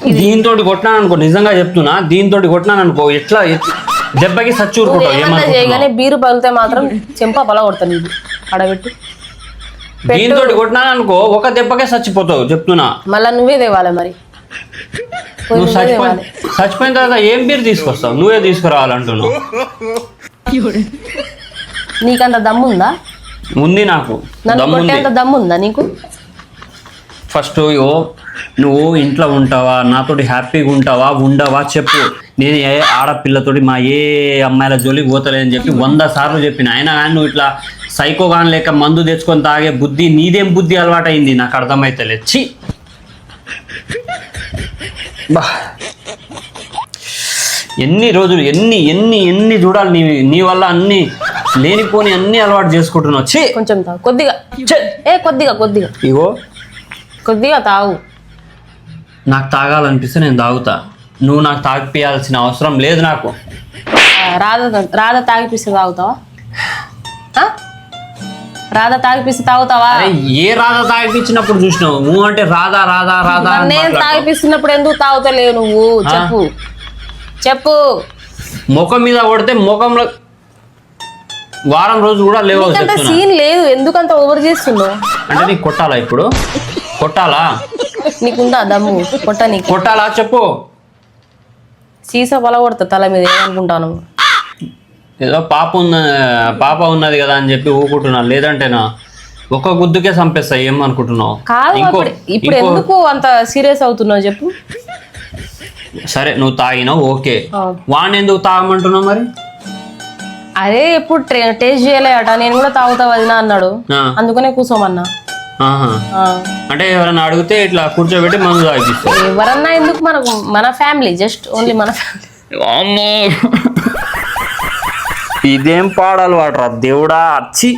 దీంతో కొట్టినాను అనుకో నిజంగా చెప్తున్నా దీంతో కొట్టినాను అనుకో ఎట్లా ఎట్- దెబ్బకి సచ్చి ఊరుకుంటావు ఏమన్నా ఏమనుకుంటున్నావు? చేయగానే బీరు పగిలితే మాత్రం చెంప పల కొడతాను అడబెట్టు దీంతో కొట్టినాను అనుకో ఒక దెబ్బకే చచ్చిపోతావు చెప్తున్నా. మళ్ళా నువ్వే తేవాలి మరి. నువ్వు చచ్చిపోయిన చచ్చిపోయిన తర్వాత ఏం బీర్ తీసుకొస్తావు? నువ్వే తీసుకురావాలంటున్నావు. నీకంత దమ్ముందా ఉంది? నాకు. నన్ను దమ్ముంది కొట్టేంత దమ్ముందా నీకు? ఫస్ట్ ఇగో నువ్వు ఇంట్లో ఉంటావా? నాతోటి హ్యాపీగా ఉంటావా? ఉండవా? చెప్పు. నేను ఏ ఆడపిల్లతోటి మా ఏ అమ్మాయిల జోలికి పోతలేదని చెప్పి వంద సార్లు చెప్పిన. అయినా కానీ నువ్వు ఇట్లా సైకో కానీ లేక మందు తెచ్చుకొని తాగే బుద్ధి నీదేం బుద్ధి అలవాటైంది? నాకు అర్థమైతలేదు చి బా. ఎన్ని రోజులు ఎన్ని ఎన్ని ఎన్ని చూడాలి నీ నీ వల్ల అన్ని లేనిపోని అన్ని అలవాటు చేసుకుంటున్నావు. చి కొంచెం తాగు కొద్దిగా! ఏ కొద్దిగా కొద్దిగా. ఇగో. కొద్దిగా తాగు. నాకు తాగాలనిపిస్తే నేను తాగుతా. నువ్వు నాకు తాగిపియాల్సిన అవసరం లేదు నాకు. రాధ రాధ తాగిపిస్తే తాగుతావా? ఆ? రాధ తాగిపిస్తే తాగుతావా? అరే ఏ రాధా తాగిపించినప్పుడు చూసినావు? నువ్వు అంటే రాధా రాధా రాధా మరి అని నేను. తాగిపిస్తున్నప్పుడు ఎందుకు తాగుతలేవు నువ్వు? చెప్పు. చెప్పు. ముఖం మీద కొడితే ముఖంలో వారం రోజు కూడా లేవు నీకంత చెప్తున్నా. సీన్ లేదు. ఎందుకంత ఓవర్ చేస్తున్నావు? అంటే నీకు కొట్టాలా ఇప్పుడు? కొట్టాలా? నీకుందా దమ్ము? కొట్ట నీకు. కొట్టాలా? చెప్పు. సీసా పల కొడతా తల మీద ఏమనుకుంటాను? ఏదో పాప ఉన్న పాప ఉన్నది కదా అని చెప్పి ఊకుంటున్నా లేదంటేనా? ఒక గుద్దుకే చంపేస్తా ఏమనుకుంటున్నావు? కాదు ఇప్పుడు ఎందుకు అంత సీరియస్ అవుతున్నావు చెప్పు. సరే నువ్వు తాగినావు ఓకే. వాడిని ఎందుకు తాగమంటున్నావు మరి? అదే ఎప్పుడు టేస్ట్ చేయలేట నేను కూడా తాగుతా వదినా అన్నాడు. ఆ, అందుకనే. ఆ. అంటే ఎవరైనా అడిగితే ఇట్లా కూర్చోబెట్టి మందు తాగిస్తావు ఎవరన్నా ఎందుకు మనకు మన ఫ్యామిలీ జస్ట్ ఓన్లీ మన ఫ్యామిలీ. అమ్మో ఇదేం పాడాలి వాడరా దేవుడా అచ్చి.